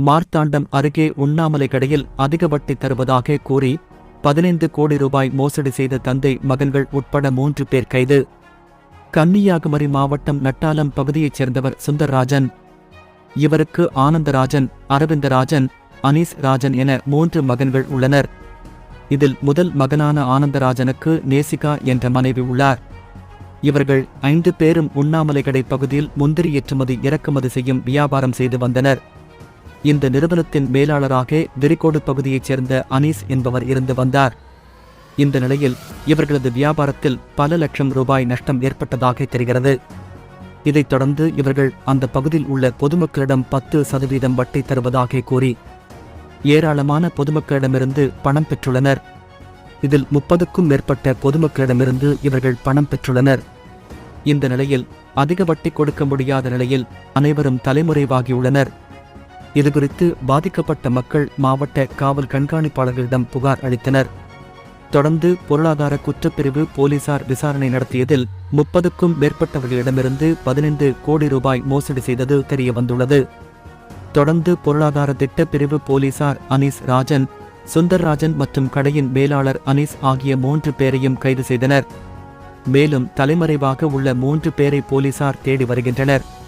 மார்த்தாண்டம் அருகே உண்ணாமலை கடையில் அதிக வட்டி தருவதாக கூறி பதினைந்து கோடி ரூபாய் மோசடி செய்த தந்தை மகன்கள் உட்பட மூன்று பேர் கைது. கன்னியாகுமரி மாவட்டம் நட்டாலம் பகுதியைச் சேர்ந்தவர் சுந்தர்ராஜன். இவருக்கு ஆனந்தராஜன் அரவிந்தராஜன் அனீஸ் ராஜன் என மூன்று மகன்கள் உள்ளனர். இதில் முதல் மகனான ஆனந்தராஜனுக்கு நேசிகா என்ற மனைவி உள்ளார். இவர்கள் ஐந்து பேரும் உண்ணாமலைகடை பகுதியில் முந்திரி ஏற்றுமதி இறக்குமதி செய்யும் வியாபாரம் செய்து வந்தனர். இந்த நிறுவனத்தின் மேலாளராக விரிகோடு பகுதியைச் சேர்ந்த அனீஸ் என்பவர் இருந்து வந்தார். இந்த நிலையில் இவர்களது வியாபாரத்தில் பல லட்சம் ரூபாய் நஷ்டம் ஏற்பட்டதாக தெரிகிறது. இதைத் தொடர்ந்து இவர்கள் அந்த பகுதியில் உள்ள பொதுமக்களிடம் பத்து சதவீதம் வட்டி தருவதாக கூறி ஏராளமான பொதுமக்களிடமிருந்து பணம் பெற்றுள்ளனர். இதில் முப்பதுக்கும் மேற்பட்ட பொதுமக்களிடமிருந்து இவர்கள் பணம் பெற்றுள்ளனர். இந்த நிலையில் அதிக வட்டி கொடுக்க முடியாத நிலையில் அனைவரும் தலைமுறைவாகியுள்ளனர் இதுகுறித்து பாதிக்கப்பட்ட மக்கள் மாவட்ட காவல் கண்காணிப்பாளர்களிடம் புகார் அளித்தனர். தொடர்ந்து பொருளாதார குற்றப்பிரிவு போலீசார் விசாரணை நடத்தியதில் முப்பதுக்கும் மேற்பட்டவர்களிடமிருந்து பதினைந்து கோடி ரூபாய் மோசடி செய்தது தெரியவந்துள்ளது. தொடர்ந்து பொருளாதார திட்டப்பிரிவு போலீசார் அனீஸ் ராஜன் சுந்தர்ராஜன் மற்றும் கடையின் மேலாளர் அனீஸ் ஆகிய மூன்று பேரையும் கைது செய்தனர். மேலும் தலைமறைவாக உள்ள மூன்று பேரை போலீசார் தேடி வருகின்றனர்.